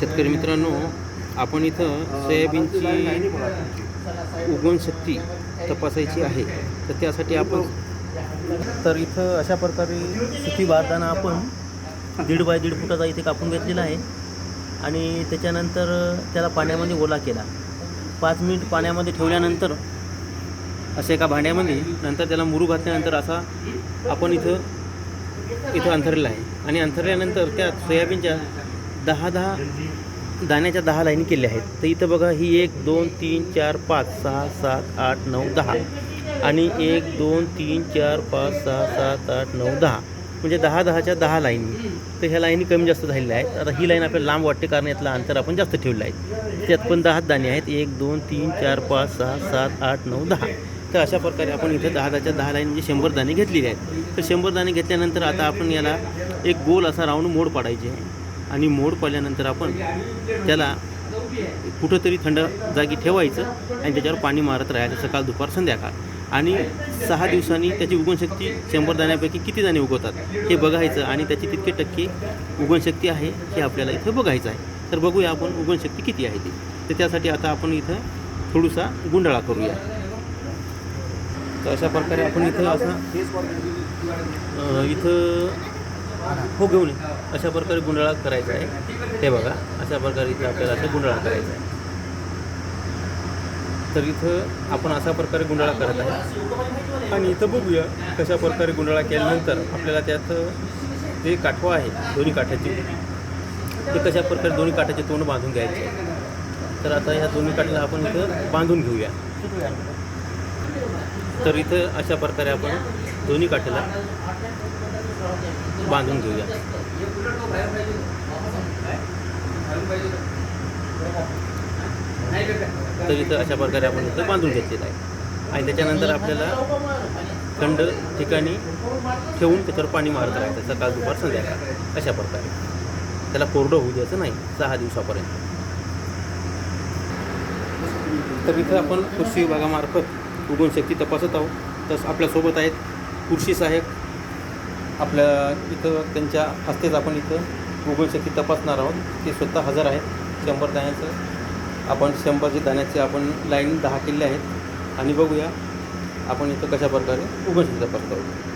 शेतकरी मित्रांनो आपण इथं सोयाबीनची उगवण शक्ती तपासायची आहे. तर त्यासाठी आपण तर इथं अशा प्रकारे सुखी भारताना आपण दीड बाय दीड फुटाचा इथे कापून घेतलेला आहे. आणि त्याच्यानंतर त्याला पाण्यामध्ये ओला केला. पाच मिनिट पाण्यामध्ये ठेवल्यानंतर अशा एका भांड्यामध्ये नंतर त्याला मुरू घातल्यानंतर असा आपण इथं इथं अंथरलेला आहे. आणि अंथरल्यानंतर त्या सोयाबीनच्या दहा दहा दाण्याच्या दहा लाईनी केल्या आहेत. तर इथं बघा ही एक दोन तीन चार पाच सहा सात आठ नऊ दहा. आणि एक दोन तीन चार पाच सहा सात आठ नऊ दहा. म्हणजे दहा दहाच्या दहा लाईनी. तर ह्या लाईनी कमी जास्त झालेल्या आहेत. आता ही लाईन आपल्याला लांब वाटते कारण यातलं अंतर आपण जास्त ठेवलं आहे. त्यात पण दहा दाणे आहेत. एक दोन तीन चार पाच सहा सात आठ नऊ दहा. तर अशा प्रकारे आपण इथं दहा दहाच्या दहा लाईन म्हणजे शंभर दाणे घेतलेले आहेत. तर शंभर दाणे घेतल्यानंतर आता आपण याला एक गोल असा राऊंड मोड पाडायचे. आणि मोड पडल्यानंतर आपण त्याला कुठंतरी थंड जागी ठेवायचं आणि त्याच्यावर पाणी मारत राहायचं सकाळ दुपार संध्याकाळ. आणि सहा दिवसांनी त्याची उगवणशक्ती शंभर दाण्यापैकी किती दाणे उगवतात हे बघायचं आणि त्याची तितके टक्के उगवणशक्ती आहे हे आपल्याला इथं बघायचं आहे. तर बघूया आपण उगवणशक्ती किती आहे ती. तर त्यासाठी आता आपण इथं थोडासा गुंडाळा करूया. तर अशा प्रकारे आपण इथं असा इथं हो घेऊन ये. अशा प्रकारे गुंडाळा करायचा आहे. ते बघा अशा प्रकारे इथं आपल्याला असं गुंडाळा करायचा आहे. तर इथं आपण अशा प्रकारे गुंडाळा करत आहे. आणि इथं बघूया कशा प्रकारे गुंडाळा केल्यानंतर आपल्याला त्यात जे काठवा आहे दोन्ही काठाची ते कशा प्रकारे दोन्ही काठाचे तोंड बांधून घ्यायचे. तर आता ह्या दोन्ही काठाला आपण इथं बांधून घेऊया. तर इथं अशा प्रकारे आपण दोन्ही काठेला बांधून घेऊया. तर इथं अशा प्रकारे आपण इथं बांधून घेतलेलं आहे. आणि त्याच्यानंतर आपल्याला थंड ठिकाणी ठेवून त्याच्यावर पाणी मारत राहायचं सकाळ दुपार संध्याकाळ अशा प्रकारे. त्याला कोरडं होऊ द्यायचं नाही सहा दिवसापर्यंत. तर इथं आपण कृषी विभागामार्फत उगवणशक्ती तपासत आहोत. तसं आपल्यासोबत आहेत कृषी सहाय्यक. आपल्या इथं त्यांच्या हस्तेच आपण इथं उगवणशक्ती तपासणार आहोत. ते स्वतः हजर आहेत. शंभर दाण्याचं. आपण शंभरचे दाण्याचे आपण लाईन दहा केले आहेत. आणि बघूया आपण इथं कशा प्रकारे उभं तपासतो प्रस्ताव